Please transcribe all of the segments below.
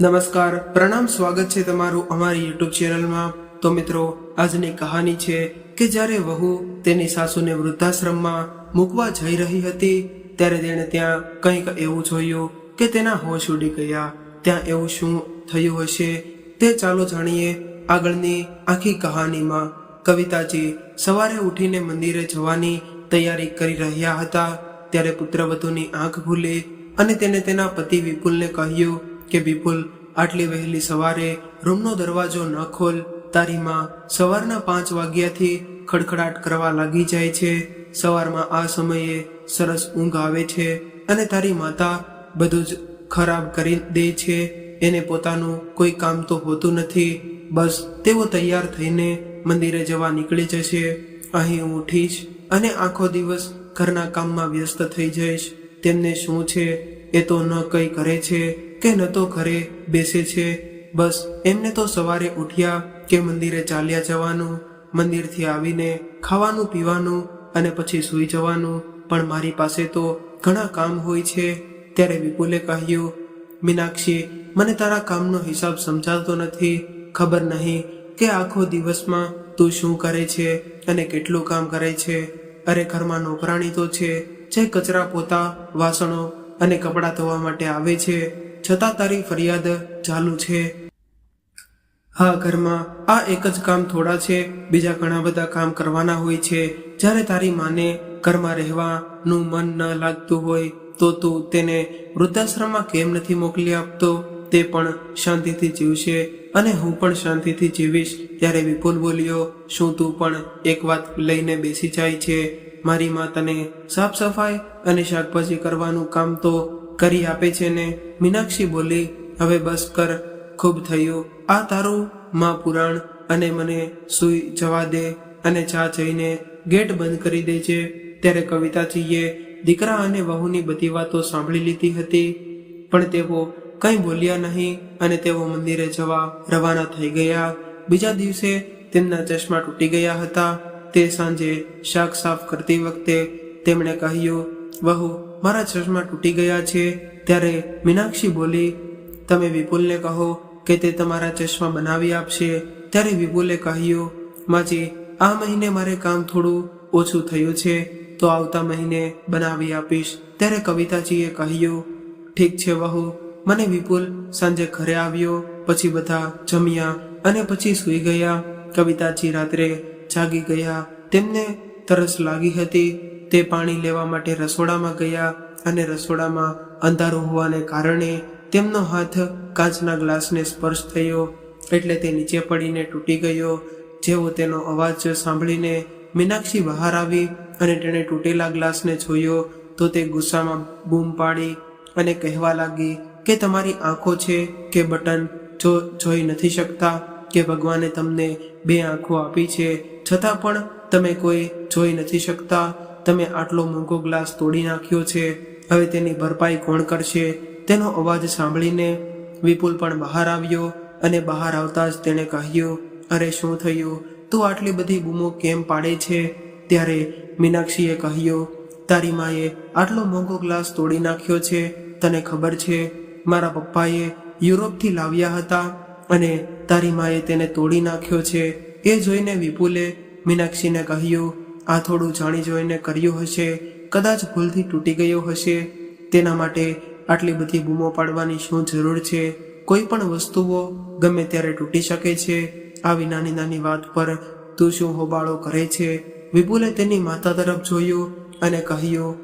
નમસ્કાર, પ્રણામ, સ્વાગત છે તમારું અમારી યુટ્યુબ ચેનલમાં. તો મિત્રો, આજની કહાની છે કે જ્યારે વહુ તેની સાસુને વૃદ્ધાશ્રમમાં મૂકવા જઈ રહી હતી, ત્યારે તેણે ત્યાં કંઈક એવું જોયું કે તેના હોશ ઉડી ગયા. ત્યાં એવું શું થયું હશે, તે ચાલો જાણીએ આગળની આખી કહાનીમાં. કવિતાજી સવારે ઉઠીને મંદિરે જવાની તૈયારી કરી રહ્યા હતા, ત્યારે પુત્રવધુની આંખ ભૂલી અને તેને તેના પતિ વિપુલને કહ્યું કે વિપુલ, આટલી વહેલી સવારે રૂમનો દરવાજો ન ખોલ, તારી માં સવારના પાંચ વાગ્યાથી ખડખડાટ કરવા લાગી જાય છે. સવારમાં આ સમયે સરસ ઊંઘ આવે છે અને તારી માતા બધું જ ખરાબ કરી દે છે. એને પોતાનું કોઈ કામ તો હોતું નથી. બસ તેઓ તૈયાર થઈને મંદિરે જવા નીકળી જશે. અહીં હું ઉઠીશ અને આખો દિવસ ઘરના કામમાં વ્યસ્ત થઈ જઈશ. તેમને શું છે એ તો ન કંઈ કરે છે. કે ન તો ઘરે બેસે છે. બસ એમને તો સવારે ઉઠ્યા કે મંદિરે ચાલ્યા જવાનું, મંદિરથી આવીને ખાવાનું પીવાનું અને પછી સૂઈ જવાનું. પણ મારી પાસે તો ઘણા કામ હોય છે. ત્યારે વિપુલે કહ્યું, મીનાક્ષી, મને તારા કામનો હિસાબ સમજાતો નથી. ખબર નહીં કે આખો દિવસમાં તું શું કરે છે અને કેટલું કામ કરે છે. અરે ઘરમાં નોકરાણી તો છે. જે કચરા પોતા, વાસણો અને કપડાં ધોવા માટે આવે છે. છતાં તારી ફરિયાદ ચાલુ છે. હા, ઘરમાં આ એક જ કામ થોડા છે. બીજા ઘણા બધા કામ કરવાના હોય છે. જ્યારે તારી માને ઘરમાં રહેવાનું મન ન લાગતું હોય, તો તું તેને વૃદ્ધાશ્રમમાં કેમ નથી મોકલી આપતો? તે પણ શાંતિથી જીવશે. અને હું પણ શાંતિથી જીવીશ. ત્યારે વિપુલ બોલ્યો, શું તું પણ એક વાત લઈને બેસી જાય છે? મારી માં તને સાફ સફાઈ અને શાકભાજી કરવાનું કામ તો કરી આપે છે ને? મીનાક્ષી બોલી, હવે બસ કર, ખૂબ થયું. આ તારું માં પુરાણ અને મને સૂઈ જવા દે અને ચા જઈને ગેટ બંધ કરી દે છે. ત્યારે કવિતાજીએ દીકરા અને વહુની બધી વાતો સાંભળી લીધી હતી, પણ તેઓ કંઈ બોલ્યા નહીં અને તેઓ મંદિરે જવા રવાના થઈ ગયા. બીજા દિવસે તેમના ચશ્મા તૂટી ગયા હતા. તે સાંજે શાક સાફ કરતી વખતે તેમણે કહ્યું, વહુ મારા ચશ્મા તૂટી ગયા છે. ત્યારે મીનાક્ષી બોલી, તમે વિપુલને કહો કે તે તમારા ચશ્મા બનાવી આપશે. ત્યારે વિપુલે કહ્યું, માજી, આ મહિને મારે કામ થોડું ઓછું થયું છે, તો આવતા મહિને બનાવી આપીશ. ત્યારે કવિતાજીએ કહ્યું, ઠીક છે વહુ. મને વિપુલ સાંજે ઘરે આવ્યો, પછી બધા જમ્યા અને પછી સૂઈ ગયા. કવિતાજી રાત્રે જાગી ગયા. તેમને તરસ લાગી હતી. તે પાણી લેવા માટે રસોડામાં ગયા અને રસોડામાં અંધારું હોવાને કારણે તેમનો હાથ કાચના ગ્લાસને સ્પર્શ થયો એટલે તે નીચે પડીને તૂટી ગયો. જેવો તેનો અવાજ સાંભળીને મીનાક્ષી બહાર આવી અને તેણે તૂટેલા ગ્લાસને જોયો તો તે ગુસ્સામાં બૂમ પાડી અને કહેવા લાગી કે તમારી આંખો છે કે બટન? જો જોઈ નથી શકતા કે ભગવાને તમને બે આંખો આપી છે, છતાં પણ તમે કોઈ જોઈ નથી શકતા તમે આટલો મોંઘો ગ્લાસ તોડી નાખ્યો છે, હવે તેની ભરપાઈ કોણ કરશે? તેનો અવાજ સાંભળીને વિપુલ પણ બહાર આવ્યો અને બહાર આવતા જ તેણે કહ્યું, અરે, શું થયું? તું આટલી બધી બૂમો કેમ પાડે છે? ત્યારે મીનાક્ષીએ કહ્યું, તારી માએ આટલો મોંઘો ગ્લાસ તોડી નાખ્યો છે. તને ખબર છે, મારા પપ્પાએ યુરોપથી લાવ્યા હતા અને તારી માએ તેને તોડી નાખ્યો છે. એ જોઈને વિપુલે મીનાક્ષીને કહ્યું આ થોડું જાણી જોઈને કર્યું હશે, કદાચ ભૂલથી તૂટી ગયો હશે. તેના માટે આટલી બધી બૂમો પાડવાની શું જરૂર છે? કોઈ પણ વસ્તુઓ ગમે ત્યારે તૂટી શકે છે. આવી નાની નાની વાત પર તું શું હોબાળો કરે છે? વિપુલે તેની માતા તરફ જોયું અને કહ્યું,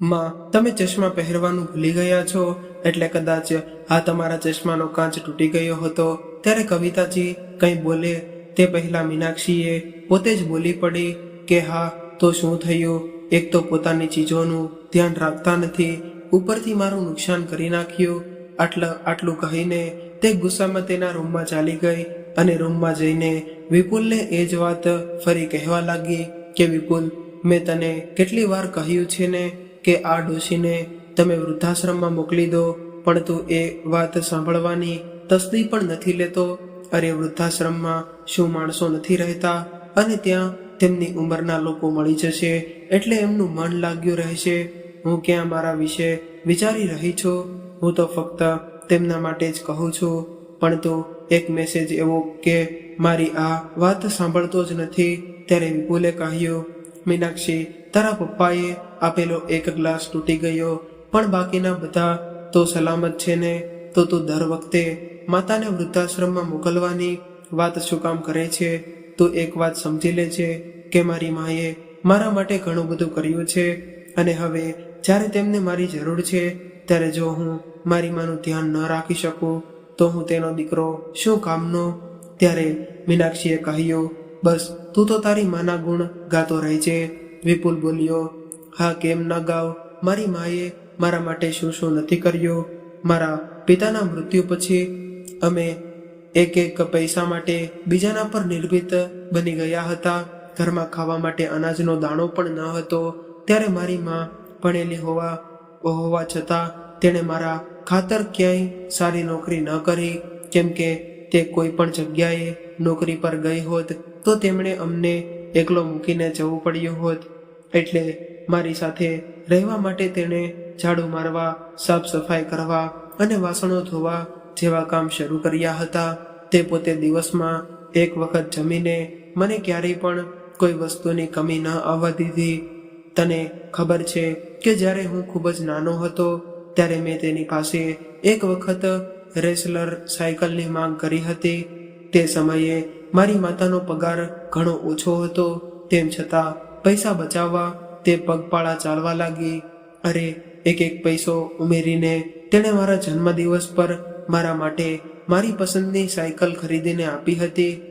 માં, તમે ચશ્મા પહેરવાનું ભૂલી ગયા છો? એટલે કદાચ આ તમારા ચશ્માનો કાચ તૂટી ગયો હતો. ત્યારે કવિતાજી કંઈ બોલે તે પહેલા મીનાક્ષીએ પોતે જ બોલી પડી કે હા, તો શું થયું? એક તો પોતાની ચીજોનું ધ્યાન રાખતા નથી, ઉપરથી મારું નુકસાન કરી નાખ્યું. આટલા, આટલું કહીને તે ગુસ્સામાં તેના રૂમમાં ચાલી ગઈ અને રૂમમાં જઈને વિપુલને એ જ વાત ફરી કહેવા લાગી કે, વિપુલ, મેં તને કેટલી વાર કહ્યું છે ને કે આ ડોશીને તમે વૃદ્ધાશ્રમમાં મોકલી દો, પણ તું એ વાત સાંભળવાની તસ્દી પણ નથી લેતો. અરે વૃદ્ધાશ્રમમાં શું માણસો નથી રહેતા? અને ત્યાં તેમની ઉંમરના લોકો મળી જશે, એટલે એમનું મન લાગ્યું રહેશે. હું ક્યાં મારા વિશે વિચારી રહી છું? હું તો ફક્ત તેમના માટે જ કહું છું. પણ તો એક મેસેજ એવો કે, મારી આ વાત સાંભળતો જ નથી. ત્યારે વિપુલે કહ્યું, મીનાક્ષી, તારા પપ્પાએ આપેલો એક ગ્લાસ તૂટી ગયો, પણ બાકીના બધા તો સલામત છે ને? તો તું દર વખતે માતાને વૃદ્ધાશ્રમમાં મોકલવાની વાત શું કામ કરે છે, તું એક વાત સમજી લે છે કે મારી માએ મારા માટે ઘણું બધું કર્યું છે અને હવે જ્યારે તેમને મારી જરૂર છે, ત્યારે જો હું મારી માનું ધ્યાન ન રાખી શકું, તો હું તેનો દીકરો શું કામનો? ત્યારે મીનાક્ષીએ કહ્યું, બસ, તું તો તારી માના ગુણ ગાતો રહે છે વિપુલ બોલ્યો, હા, કેમ ન ગાવ? મારી માએ મારા માટે શું શું નથી કર્યું? મારા પિતાના મૃત્યુ પછી અમે એક એક પૈસા માટે બીજાના પર નિર્ભિત બની ગયા હતા. ઘરમાં ખાવા માટે અનાજનો દાણો પણ ન હતો. ત્યારે મારી માં ભણેલી હોવા હોવા છતાં તેણે મારા ખાતર ક્યાંય સારી નોકરી ન કરી. કેમ કે તે કોઈ પણ જગ્યાએ નોકરી પર ગઈ હોત તો તેમણે અમને એકલો મૂકીને જવું પડ્યું હોત. એટલે મારી સાથે રહેવા માટે તેણે ઝાડુ મારવા, સાફ સફાઈ કરવા અને વાસણો ધોવા જેવા કામ શરૂ કર્યા હતા, તે પોતે દિવસમાં એક વખત જમીને મને ક્યારેય પણ કોઈ વસ્તુની કમી ન આવવા દીધી. તને ખબર છે કે જ્યારે હું ખૂબ જ નાનો હતો, ત્યારે મેં તેની પાસે એક વખત રેસલર સાયકલની માંગ કરી હતી. તે સમયે મારી માતાનો પગાર ઘણો ઓછો હતો, તેમ છતાં પૈસા બચાવવા તે પગપાળા ચાલવા લાગી. અરે એક એક પૈસો ઉમેરીને તેણે મારા જન્મદિવસ પર મારા માટે મારી પસંદની સાયકલ ખરીદીને આપી હતી.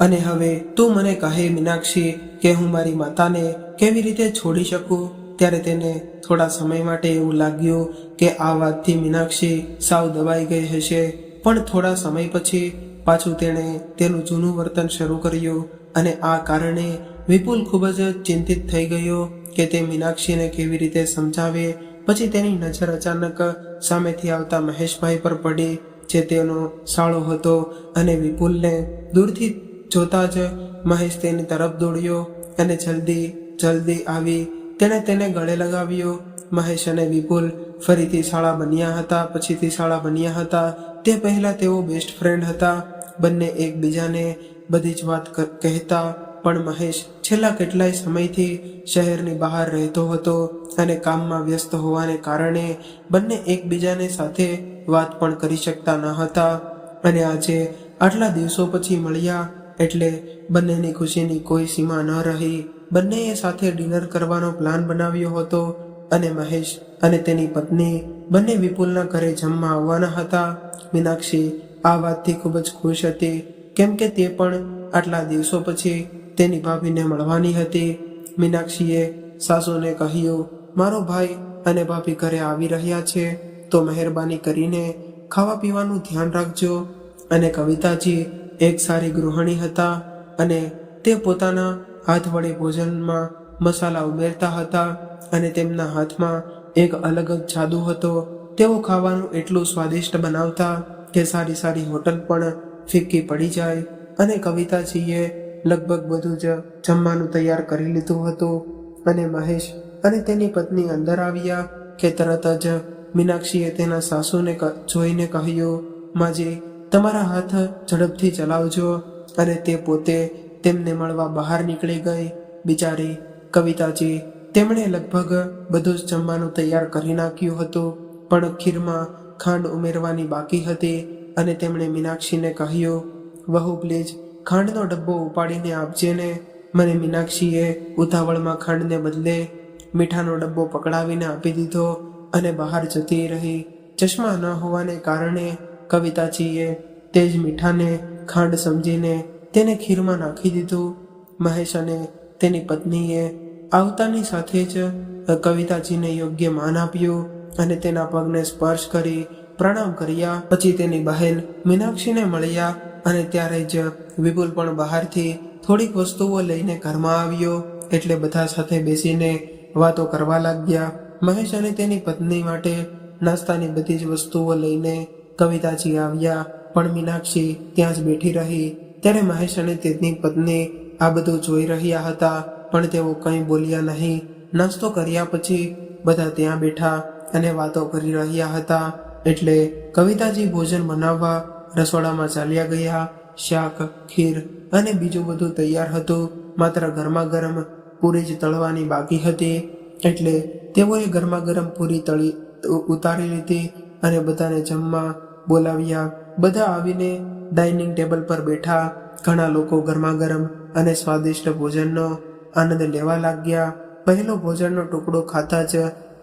અને હવે તું મને કહે, મીનાક્ષી, કે હું મારી માતાને કેવી રીતે છોડી શકું? ત્યારે તેને થોડા સમય માટે એવું લાગ્યું કે આ વાતથી મીનાક્ષી સાવ દબાઈ ગઈ હશે. પણ થોડા સમય પછી પાછું તેણે તેનું જૂનું વર્તન શરૂ કર્યું અને આ કારણે વિપુલ ખૂબ જ ચિંતિત થઈ ગયો કે તે મીનાક્ષીને કેવી રીતે સમજાવે પછી તેની નજર અચાનક સામેથી આવતા મહેશભાઈ પર પડી, જે તેનો સાળો હતો અને વિપુલને દૂરથી જોતા જ મહેશ તેની તરફ દોડ્યો અને જલ્દી જલ્દી આવી. તેણે તેને ગળે લગાવ્યો. મહેશ અને વિપુલ ફરીથી શાળા બન્યા હતા, પછીથી શાળા બન્યા હતા. તે પહેલાં તેઓ બેસ્ટ ફ્રેન્ડ હતા. બંને એકબીજાને બધી જ વાત કહેતા પણ મહેશ છેલ્લા કેટલાય સમયથી શહેરની બહાર રહેતો હતો અને કામમાં વ્યસ્ત હોવાને કારણે બંને એકબીજાને સાથે વાત પણ કરી શકતા ન હતા. અને આજે આટલા દિવસો પછી મળ્યા એટલે બંનેની ખુશીની કોઈ સીમા ન રહી. બંનેએ સાથે ડિનર કરવાનો પ્લાન બનાવ્યો હતો અને મહેશ અને તેની પત્ની બંને વિપુલના ઘરે જમવા આવવાના હતા. મીનાક્ષી આ વાતથી ખૂબ જ ખુશ હતી. કેમ કે તે પણ આટલા દિવસો પછી તેની ભાભીને મળવાની હતી. મીનાક્ષીએ સાસુને કહ્યું, મારો ભાઈ અને ભાભી ઘરે આવી રહ્યા છે, તો મહેરબાની કરીને ખાવા પીવાનું ધ્યાન રાખજો. અને કવિતાજી એક સારી ગૃહિણી હતા અને તે પોતાના હાથ વડે ભોજનમાં મસાલા ઉમેરતા હતા અને તેમના હાથમાં એક અલગ જ જાદુ હતો. તેઓ ખાવાનું એટલું સ્વાદિષ્ટ બનાવતા કે સારી સારી હોટલ પણ ફિક્કી પડી જાય. અને કવિતાજીએ લગભગ બધું જ જમવાનું તૈયાર કરી લીધું હતું. અને મહેશ અને તેની પત્ની અંદર આવ્યા કે તરત જ મીનાક્ષીએ તેના સાસુને જોઈને કહ્યું, માજી, તમારા હાથ ઝડપથી ચલાવજો. અને તે પોતે તેમને મળવા બહાર નીકળી ગઈ. બિચારી કવિતાજી તેમણે લગભગ બધું જ જમવાનું તૈયાર કરી નાખ્યું હતું. પણ ખીરમાં ખાંડ ઉમેરવાની બાકી હતી અને તેમણે મીનાક્ષીને કહ્યું, વહુ, પ્લીઝ ખાંડનો ડબ્બો ઉપાડીને આપજે ને. મને મીનાક્ષીએ ઉતાવળમાં ખાંડને બદલે મીઠાનો ડબ્બો પકડાવીને આપી દીધો અને બહાર જતી રહી. ચશ્મા ન હોવાને કારણે કવિતાજીએ તે જ મીઠાને ખાંડ સમજીને તેને ખીરમાં નાખી દીધું. મહેશ અને તેની પત્નીએ આવતાની સાથે જ કવિતાજીને યોગ્ય માન આપ્યું અને તેના પગને સ્પર્શ કરી પ્રણામ કર્યા. પછી તેની બહેન મીનાક્ષીને મળ્યા અને ત્યારે જ વિપુલ પણ બહારથી થોડીક વસ્તુઓ લઈને ઘરમાં આવ્યો એટલે બધા સાથે બેસીને વાતો કરવા લાગ્યા. મહેશ અને તેની પત્ની માટે નાસ્તાની બધી જ વસ્તુઓ લઈને કવિતાજી આવ્યા, પણ મીનાક્ષી ત્યાં જ બેઠી રહી. ત્યારે મહેશ અને તેની પત્ની આ બધું જોઈ રહ્યા હતા, પણ તેઓ કંઈ બોલ્યા નહીં. નાસ્તો કર્યા પછી બધા ત્યાં બેઠા અને વાતો કરી રહ્યા હતા, એટલે કવિતાજી ભોજન બનાવવા રસોડામાં ચાલ્યા ગયા. શાક, ખીર અને બીજું બધું તૈયાર હતું. માત્ર ગરમા ગરમ પૂરી જ તળવાની બાકી હતી. એટલે તેઓએ ગરમા ગરમ પૂરી તળી ઉતારી લીધી અને બધાને જમવા બોલાવ્યા. બધા આવીને ડાઇનિંગ ટેબલ પર બેઠા. ઘણા લોકો ગરમા ગરમ અને સ્વાદિષ્ટ ભોજનનો આનંદ લેવા લાગ્યા. પહેલો ભોજનનો ટુકડો ખાતા જ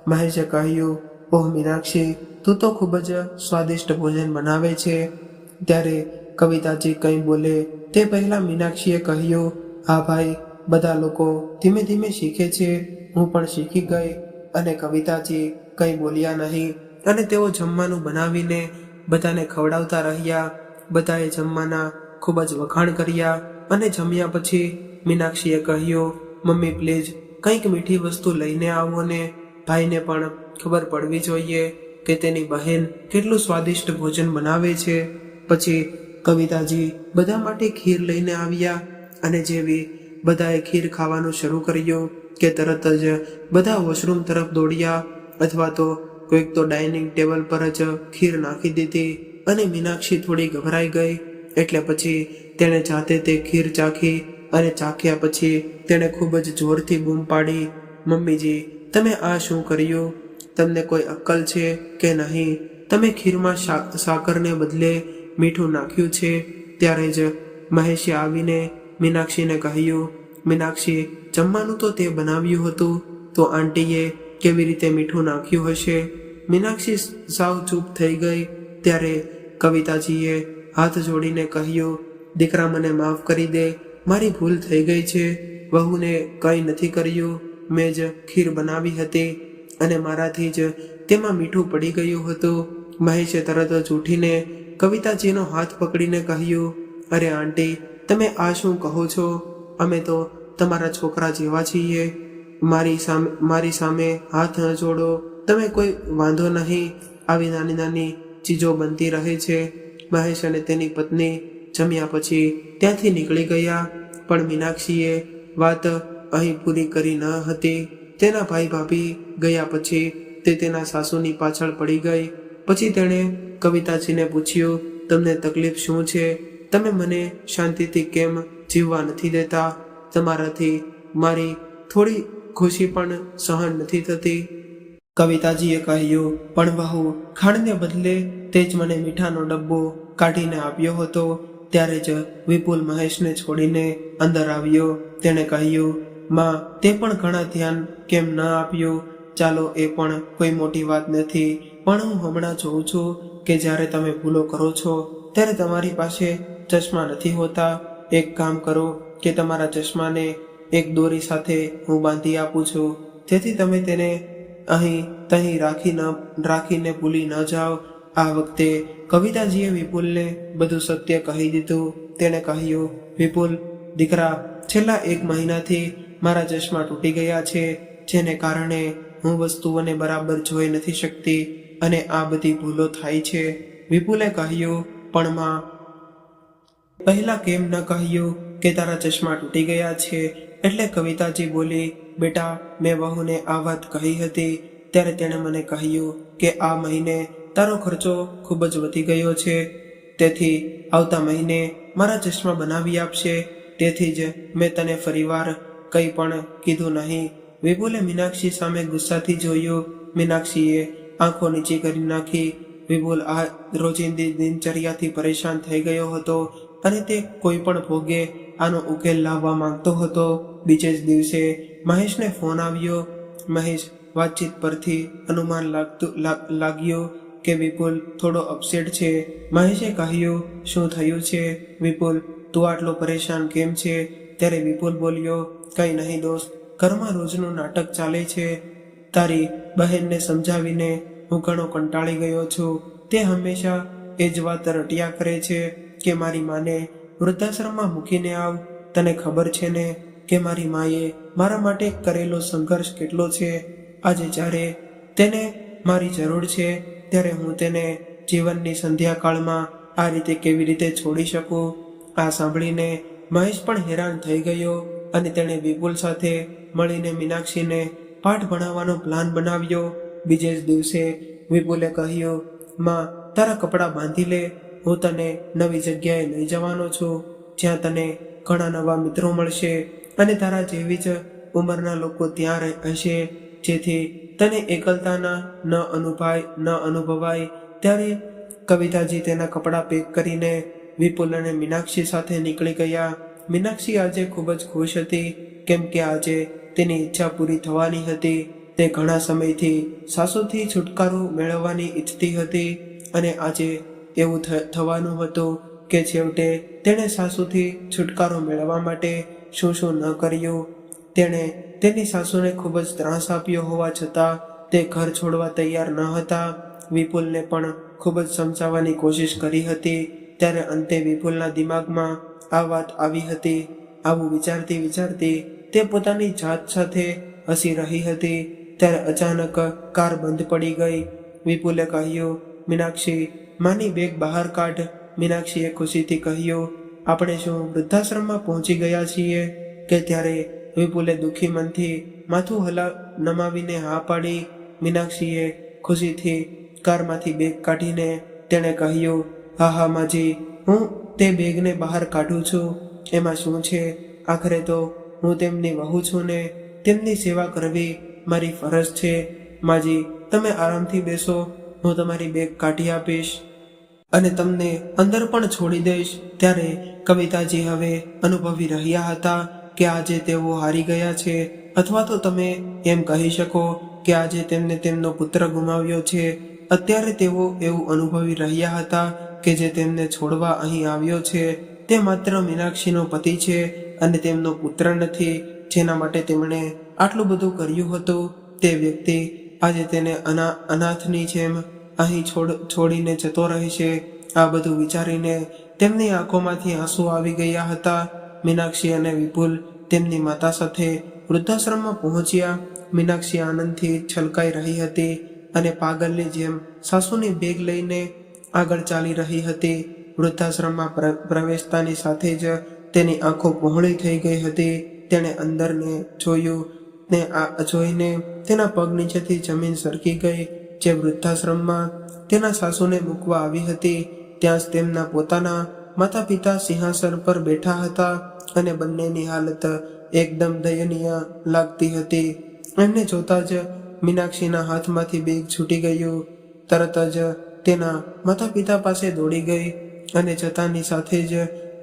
મહેશે કહ્યું, ઓહ, મીનાક્ષી, તું તો ખૂબ જ સ્વાદિષ્ટ ભોજન બનાવે છે. ત્યારે કવિતાજી કંઈ બોલે, તે પહેલાં મીનાક્ષીએ કહ્યું, હા ભાઈ, બધા લોકો ધીમે ધીમે શીખે છે, હું પણ શીખી ગઈ. અને કવિતાજી કંઈ બોલ્યા નહીં. અને તેઓ જમવાનું બનાવીને બધાને ખવડાવતા રહ્યા. બધાએ જમવાના ખૂબ જ વખાણ કર્યા. અને જમ્યા પછી મીનાક્ષીએ કહ્યું, મમ્મી, પ્લીઝ, કંઈક મીઠી વસ્તુ લઈને આવો ને. ભાઈને પણ ખબર પડવી જોઈએ કે તેની બહેન કેટલું સ્વાદિષ્ટ ભોજન બનાવે છે. પછી કવિતાજી બધા માટે ખીર લઈને આવ્યા અને જેવી બધાએ ખીર ખાવાનું શરૂ કર્યું કે તરત જ બધા વોશરૂમ તરફ દોડ્યા અથવા તો કોઈક તો ડાઇનિંગ ટેબલ પર જ ખીર નાખી દીધી અને મીનાક્ષી થોડી ગભરાઈ ગઈ એટલે પછી તેણે જાતે તે ખીર ચાખી અને ચાખ્યા પછી તેણે ખૂબ જ જોરથી બૂમ પાડી, મમ્મીજી, તમે આ શું કર્યું? તમને કોઈ અક્કલ છે કે નહીં? તમે ખીરમાં સાકરને બદલે મીઠું નાખ્યું છે. ત્યારે જ મહેશે આવીને મીનાક્ષીને કહ્યું, મીનાક્ષી, જમવાનું તો તે બનાવ્યું હતું. તો આંટીએ કેવી રીતે મીઠું નાખ્યું હશે? મીનાક્ષી સાવ ચૂપ થઈ ગઈ. ત્યારે કવિતાજીએ હાથ જોડીને કહ્યું, દીકરા, મને માફ કરી દે. મારી ભૂલ થઈ ગઈ છે. વહુને કંઈ નથી કર્યું. મેં જ ખીર બનાવી હતી અને મારાથી જ તેમાં મીઠું પડી ગયું હતું. મહેશે તરત જ ઉઠીને કવિતાજીનો હાથ પકડીને કહ્યું, અરે આંટી, તમે આ શું કહો છો? અમે તો તમારા છોકરા જેવા છીએ. મારી સામે મારી સામે હાથ ન જોડો. તમે કોઈ વાંધો નહીં. આવી નાની નાની ચીજો બનતી રહે છે. મહેશ અને તેની પત્ની જમ્યા પછી ત્યાંથી નીકળી ગયા. પણ મીનાક્ષીએ વાત અહીં પૂરી કરી ન હતી. તેના ભાઈ ભાભી ગયા પછી તે તેના સાસુની પાછળ પડી ગઈ. પછી તેણે કવિતાજીને પૂછ્યું, તમને તકલીફ શું છે? તમે મને શાંતિથી કેમ જીવવા નથી દેતા? તમારાથી મારી થોડી ખુશી પણ સહન નથી થતી. કવિતાજીએ કહ્યું, પણ વહુ ખાંડને બદલે તે જ મને મીઠાનો ડબ્બો કાઢીને આપ્યો હતો. ત્યારે જ વિપુલ મહેશને છોડીને અંદર આવ્યો. તેણે કહ્યું, માં, તે પણ ઘણા ધ્યાન કેમ ન આપ્યું? ચાલો, એ પણ કોઈ મોટી વાત નથી. પણ હું હમણાં જોઉં છું કે જ્યારે તમે ભૂલો કરો છો, ત્યારે તમારી પાસે ચશ્મા નથી હોતા. એક કામ કરો કે તમારા ચશ્માને એક દોરી સાથે હું બાંધી આપું છું. જેથી તમે તેને અહીં તહીં રાખી ન, રાખીને ભૂલી ન જાઓ. આ વખતે કવિતાજીએ વિપુલને બધું સત્ય કહી દીધું. તેણે કહ્યું, વિપુલ, દીકરા, છેલ્લા એક મહિનાથી મારા ચશ્મા તૂટી ગયા છે, જેને કારણે હું વસ્તુઓને બરાબર જોઈ નથી શકતી. અને આ બધી ભૂલો થાય છે. વિપુલે કહ્યું, પણ માં, પહેલા કેમ ન કહ્યું કે તારા ચશ્મા તૂટી ગયા છે? એટલે કવિતાજી બોલી, બેટા, મેં વહુને આ વાત કહી હતી. ત્યારે તેણે મને કહ્યું કે આ મહિને તારો ખર્ચો ખૂબ જ વધી ગયો છે. તેથી આવતા મહિને મારા ચશ્મા બનાવી આપશે. તેથી જ મેં તને ફરીવાર કંઈ પણ કીધું નહીં. વિપુલે મીનાક્ષી સામે ગુસ્સાથી જોયું. મીનાક્ષીએ આંખો નીચે કરી નાખી. વિપુલ આ રોજિંદી દિનચર્યાથી પરેશાન થઈ ગયો હતો અને તે કોઈ પણ ભોગે આનો ઉકેલ લાવવા માંગતો હતો. બીજે જ દિવસે મહેશને ફોન આવ્યો. મહેશ વાતચીત પરથી અનુમાન લાગતું લાગ- લાગ્યું કે વિપુલ થોડો અપસેટ છે. મહેશે કહ્યું, શું થયું છે? વિપુલ, તું આટલો પરેશાન કેમ છે? ત્યારે વિપુલ બોલ્યો, કંઈ નહીં દોસ્ત, ઘરમાં રોજનું નાટક ચાલે છે. તારી બહેનને સમજાવીને હું ઘણો કંટાળી ગયો છું. તે હંમેશા એ જ વાત રટિયા કરે છે કે મારી માને વૃદ્ધાશ્રમમાં મૂકીને આવ. તને ખબર છે ને કે મારી માએ મારા માટે કરેલો સંઘર્ષ કેટલો છે? આજે જ્યારે તેને મારી જરૂર છે, ત્યારે હું તેને જીવનની સંધ્યાકાળમાં આ રીતે કેવી રીતે છોડી શકું? આ સાંભળીને મહેશ પણ હેરાન થઈ ગયો અને તેણે વિપુલ સાથે મળીને મીનાક્ષીને પાઠ ભણાવવાનો પ્લાન બનાવ્યો. બીજે જ દિવસે વિપુલે કહ્યું, માં, તારા કપડાં બાંધી લે. હું તને નવી જગ્યાએ લઈ જવાનો છું, જ્યાં તને ઘણા નવા મિત્રો મળશે અને તારા જેવી જ ઉંમરના લોકો ત્યાં હશે. જેથી તને એકલતાના ન અનુભવાય ન અનુભવાય. ત્યારે કવિતાજી તેના કપડાં પેક કરીને વિપુલ અને મીનાક્ષી સાથે નીકળી ગયા. મીનાક્ષી આજે ખૂબ જ ખુશ હતી, કેમ કે આજે તેની ઈચ્છા પૂરી થવાની હતી. તે ઘણા સમયથી સાસુથી છુટકારો મેળવવાની ઈચ્છતી હતી અને આજે એવું થવાનું હતું કે છેવટે તેણે સાસુથી છુટકારો મેળવવા માટે શું શું ન કર્યું. તેણે તેની સાસુને ખૂબ જ ત્રાસ આપ્યો હોવા છતાં તે ઘર છોડવા તૈયાર ન હતા. વિપુલને પણ ખૂબ જ સમજાવવાની કોશિશ કરી હતી. ત્યારે અંતે વિપુલના દિમાગમાં આ વાત આવી હતી. આવું વિચારતી વિચારતી તે પોતાની જાત સાથે હસી રહી હતી. ત્યારે અચાનક કાર બંધ પડી ગઈ. વિપુલે કહ્યું, મીનાક્ષી, માની બેગ બહાર કાઢ. મીનાક્ષીએ ખુશીથી કહ્યું, આપણે શું વૃદ્ધાશ્રમમાં પહોંચી ગયા છીએ? કે ત્યારે વિપુલે દુઃખી મનથી માથું હલા નમાવીને હા પાડી. મીનાક્ષીએ ખુશીથી કારમાંથી બેગ કાઢીને તેણે કહ્યું, હા હા, માજી, હું તે બેગને બહાર કાઢું છું. એમાં શું છે? આખરે તો હું તેમની વહુ છું ને તેમની સેવા કરવી મારી ફરજ છે. માજી, તમે આરામથી બેસો, હું તમારી બેગ કાઢી આપીશ અને તમને અંદર પણ છોડી દઈશ. ત્યારે કવિતાજી હવે અનુભવી રહ્યા હતા કે આજે તેઓ હારી ગયા છે. અથવા તો તમે એમ કહી શકો કે આજે તેમને તેમનો પુત્ર ગુમાવ્યો છે. અત્યારે તેઓ એવું અનુભવી રહ્યા હતા કે જે તેમને છોડવા અહીં આવ્યો છે, તે માત્ર મીનાક્ષીનો પતિ છે. અને તેમનો પુત્ર નથી, જેના માટે તેમણે આટલું બધું કર્યું હતું, તે વ્યક્તિ આજે તેને અના, અનાથની જેમ અહીં છોડ, છોડીને જતો રહેશે આ બધું વિચારીને તેમની આંખોમાંથી આંસુ આવી ગયા હતા. મીનાક્ષી અને વિપુલ તેમની માતા સાથે વૃદ્ધાશ્રમમાં પહોંચ્યા. મીનાક્ષી આનંદથી છલકાઈ રહી હતી અને પાગલની જેમ સાસુની બેગ લઈને આગળ ચાલી રહી હતી. વૃદ્ધાશ્રમમાં પ્ર- પ્રવેશતાની સાથે જ તેની આંખો પહોળી થઈ ગઈ હતી. તેણે અંદરને જોયું. ને આ જોઈને તેના પગ નીચેથી જમીન સરકી ગઈ, જે વૃદ્ધાશ્રમમાં તેના સાસુને મૂકવા આવી હતી. ત્યાં જ તેમના પોતાના માતા પિતા સિંહાસન પર બેઠા હતા અને બંનેની હાલત એકદમ દયનીય લાગતી હતી. એમને જોતા જ મીનાક્ષીના હાથમાંથી બેગ છૂટી ગયું. તરત જ તેના માતા પિતા પાસે દોડી ગઈ અને જતાની સાથે જ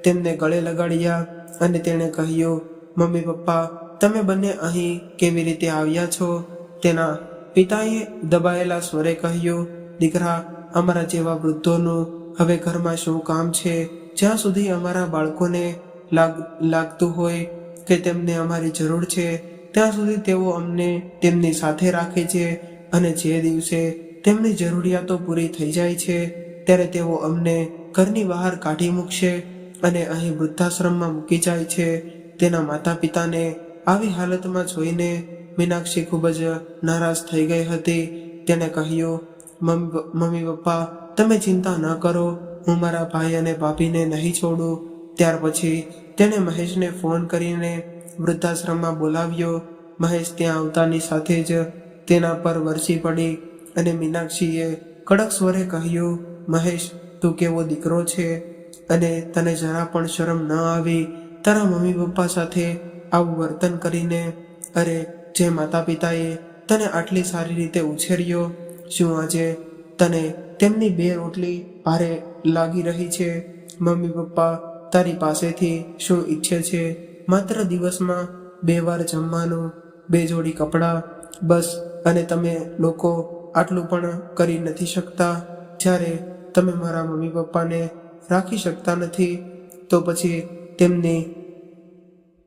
તેમને ગળે લગાડ્યા અને તેણે કહ્યું, મમ્મી પપ્પા, તમે બંને અહીં કેવી રીતે આવ્યા છો? તેના પિતાએ દબાયેલા સ્વરે કહ્યું, દીકરા, અમારા જેવા વૃદ્ધોનું હવે ઘરમાં શું કામ છે? જ્યાં સુધી અમારા બાળકોને લાગ, લાગતું હોય કે તેમને અમારી જરૂર છે, ત્યાં સુધી તેઓ અમને તેમની સાથે રાખે છે અને જે દિવસે તેમની જરૂરિયાતો પૂરી થઈ જાય છે, ત્યારે તેઓ અમને ઘરની બહાર કાઢી મૂકશે અને અહીં વૃદ્ધાશ્રમમાં મૂકી જાય છે. તેના માતા પિતાને આવી હાલતમાં જોઈને મીનાક્ષી ખૂબ જ નારાજ થઈ ગઈ હતી. તેણે કહ્યું "મમ્મી પપ્પા, તમે ચિંતા ન કરો. હું મારા ભાઈ અને ભાભીને નહીં છોડું. ત્યાર પછી તેણે મહેશને ફોન કરીને વૃદ્ધાશ્રમમાં બોલાવ્યો. મહેશ ત્યાં આવતાની સાથે જ તેના પર વરસી પડી અને મીનાક્ષીએ કડક સ્વરે કહ્યું, મહેશ, તું કેવો દીકરો છે? અને તને જરા પણ શરમ ન આવી, તારા મમ્મી પપ્પા સાથે આવું વર્તન કરીને, અરે, જે માતા પિતાએ તને આટલી સારી રીતે ઉછેર્યો, શું આજે તને તેમની બે રોટલી ભારે લાગી રહી છે? મમ્મી પપ્પા તારી પાસેથી શું ઈચ્છે છે? માત્ર દિવસમાં બે વાર જમવાનું, બે જોડી કપડાં, બસ, અને તમે લોકો આટલું પણ કરી નથી શકતા? જ્યારે તમે મારા મમ્મી પપ્પાને રાખી શકતા નથી, તો પછી તેમની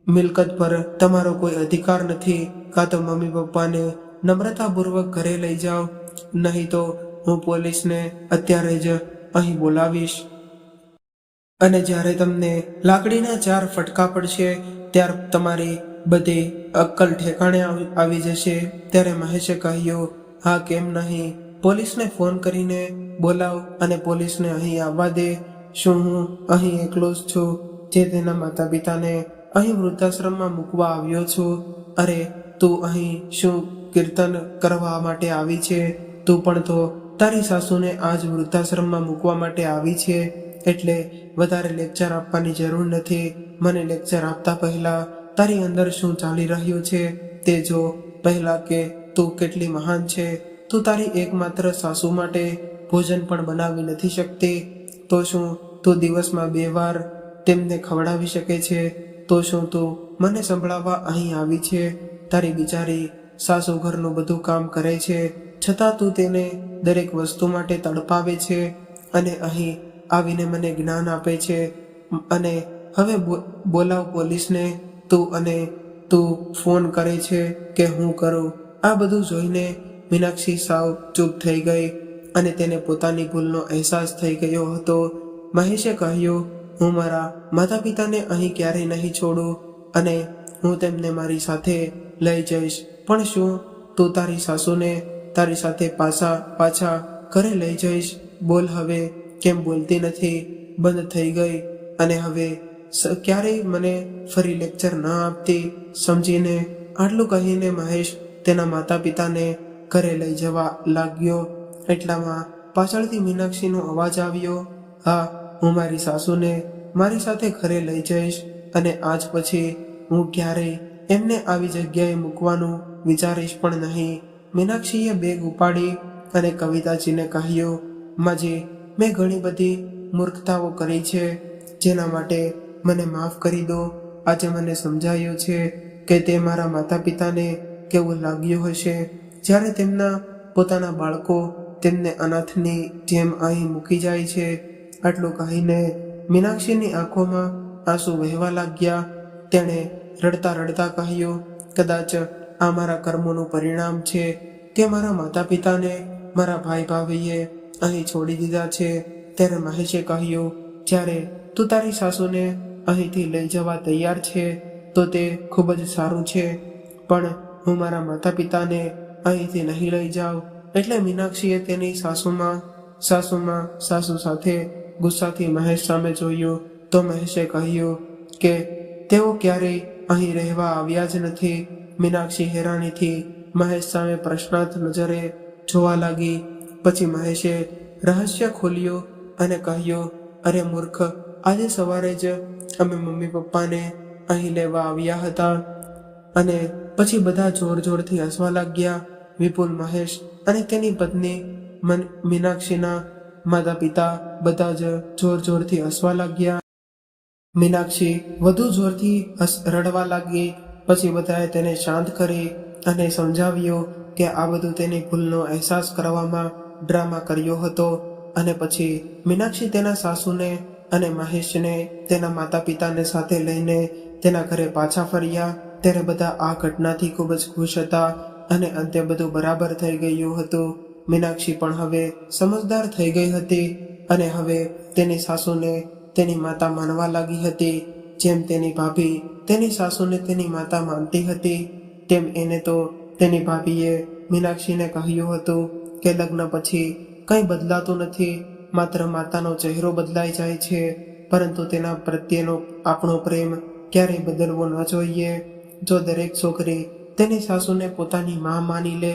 મિલકત પર તમારો કોઈ અધિકાર નથી, કાં તો મમ્મી પપ્પાને નમ્રતાપૂર્વક ઘરે લઈ જાઓ, નહીં તો હું પોલીસને અત્યારે જ અહીં બોલાવીશ. અને જ્યારે તમને લાકડીના ચાર ફટકા પડશે, ત્યાર તમારી બધી અક્કલ ઠેકાણે આવી- જશે. ત્યારે મહેશે કહ્યું, હા, કેમ નહીં? પોલીસને ફોન કરીને બોલાવ અને પોલીસને અહીં આવવા દે. શું હું અહીં એકલો જ છું જે તેના માતા પિતાને અહીં વૃદ્ધાશ્રમમાં મૂકવા આવ્યો છું? અરે, તું અહીં શું કીર્તન કરવા માટે આવી છે? તું પણ તો તારી સાસુને આજ વૃદ્ધાશ્રમમાં મૂકવા માટે આવી છે. એટલે વધારે લેક્ચર આપવાની જરૂર નથી. મને લેક્ચર આપતા પહેલા તારી અંદર શું ચાલી રહ્યું છે? તે જો પહેલા કે તું કેટલી મહાન છે. તું તારી એકમાત્ર સાસુ માટે ભોજન પણ બનાવી નથી શકતી. તો શું તું દિવસમાં બે વાર તેમને ખવડાવી શકે છે? તો શું તું મને સંભળાવવા અહીં આવી છે? તારી બિચારી સાસુ ઘરનું બધું કામ કરે છે, છતાં તું તેને દરેક વસ્તુ માટે તડપાવે છે અને અહીં આવીને મને જ્ઞાન આપે છે. અને હવે બોલાવ પોલીસને, તું અને તું ફોન કરે છે કે હું કરું. આ બધું જોઈને મીનાક્ષી સાવ ચૂપ થઈ ગઈ. અને તેને પોતાની ભૂલનો અહેસાસ થઈ ગયો હતો. મહેશે કહ્યું, હું મારા માતા પિતાને અહીં ક્યારેય નહીં છોડું અને હું તેમને મારી સાથે લઈ જઈશ. પણ શું તું તારી સાસુને તારી સાથે પાછા પાછા ઘરે લઈ જઈશ? બોલ હવે, કેમ બોલતી નથી? બંધ થઈ ગઈ. અને હવે ક્યારેય મને ફરી લેક્ચર ન આપતી? સમજીને આટલું કહીને મહેશ તેના માતા પિતાને ઘરે લઈ જવા લાગ્યો. એટલામાં પાછળથી મીનાક્ષીનો અવાજ આવ્યો, હા, હું મારી સાસુને, મારી સાથે ઘરે લઈ જઈશ અને આજ પછી હું ક્યારેય એમને આવી જગ્યાએ મૂકવાનું વિચારીશ પણ નહીં. મીનાક્ષીએ બેગ ઉપાડી અને કવિતાજીને કહ્યું, માજી, મેં ઘણી બધી મૂર્ખતાઓ કરી છે, જેના માટે મને માફ કરી દો. આજે મને સમજાયું છે કે તે મારા માતા પિતાને કેવું લાગ્યું હશે. જ્યારે તેમના પોતાના બાળકો તેમને અનાથની જેમ અહીં મૂકી જાય છે. આટલું કહીને મીનાક્ષીની આંખોમાં આંસુ વહેવા લાગ્યા. તેણે રડતા રડતા કહ્યું, કદાચ આ મારા કર્મોનું પરિણામ છે. કે મારા માતા પિતાને મારા ભાઈ ભાભીએ અહીં છોડી દીધા છે. ત્યારે મહેશે કહ્યું, જ્યારે તું તારી સાસુને અહીંથી લઈ જવા તૈયાર છે, તો તે ખૂબ જ સારું છે. પણ હું મારા માતા પિતાને અહીંથી નહીં લઈ જાઉં. એટલે મીનાક્ષીએ તેની સાસુમાં સાસુમાં, સાસુ સાથે ગુસ્સાથી મહેશ સામે જોયું. તો મહેશે કહ્યું કે, તેઓ ક્યારેય અહીં રહેવા આવ્યા જ નથી. મીનાક્ષી હેરાનીથી મહેશ સામે પ્રશ્નાર્થ નજરે જોવા લાગી. પછી મહેશે રહસ્ય ખોલ્યું અને કહ્યું, અરે મૂર્ખ, આજે સવારે જ અમે મમ્મી પપ્પાને અહીં લેવા આવ્યા હતા. અને પછી બધા જોર જોરથી હસવા લાગ્યા. વિપુલ મહેશ અને તેની પત્ની મન મીનાક્ષીના માતા પિતા બધા જ જોર જોરથી હસવા લાગ્યા. મીનાક્ષી વધુ જોરથી રડવા લાગી. પછી બધાએ તેને શાંત કરી અને સમજાવ્યો કે આ બધું તેની ભૂલનો અહેસાસ કરવામાં ડ્રામા કર્યો હતો. અને પછી મીનાક્ષી તેના સાસુને અને મહેશને તેના માતા પિતાને સાથે લઈને તેના ઘરે પાછા ફર્યા. ત્યારે બધા આ ઘટનાથી ખૂબ જ ખુશ હતા. અને અંતે બધું બરાબર થઈ ગયું હતું. મીનાક્ષી પણ હવે સમજદાર થઈ ગઈ હતી અને હવે તેની સાસુને તેની માતા માનવા લાગી હતી. જેમ તેની ભાભી તેની સાસુને તેની માતા માનતી હતી, તેમ એને તો તેની ભાભીએ મીનાક્ષીને કહ્યું હતું કે લગ્ન પછી કંઈ બદલાતું નથી, માત્ર માતાનો ચહેરો બદલાઈ જાય છે, પરંતુ તેના પ્રત્યેનો આપણો પ્રેમ ક્યારેય બદલવો ન જોઈએ. જો દરેક છોકરી તેની સાસુને પોતાની મા માની લે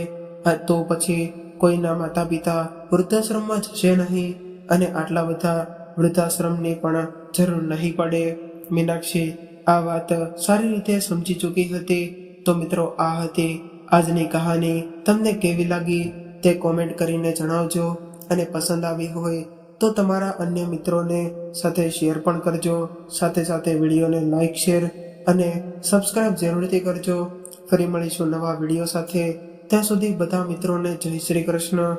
તો પછી કોઈના માતા પિતા વૃદ્ધાશ્રમમાં જશે નહીં અને આટલા બધા વૃદ્ધાશ્રમની પણ જરૂર નહીં પડે. મીનાક્ષી આ વાત સારી રીતે સમજી ચૂકી હતી. તો મિત્રો, આ હતી આજની કહાની. તમને કેવી લાગી તે કોમેન્ટ કરીને જણાવજો અને પસંદ આવી હોય તો તમારા અન્ય મિત્રોને સાથે શેર પણ કરજો. સાથે સાથે વિડીયોને લાઇક શેર અને સબસ્ક્રાઇબ જરૂરથી કરજો. ફરી મળીશું નવા વીડિયો સાથે. ત્યાં સુધી બધા મિત્રોને જય શ્રી કૃષ્ણ.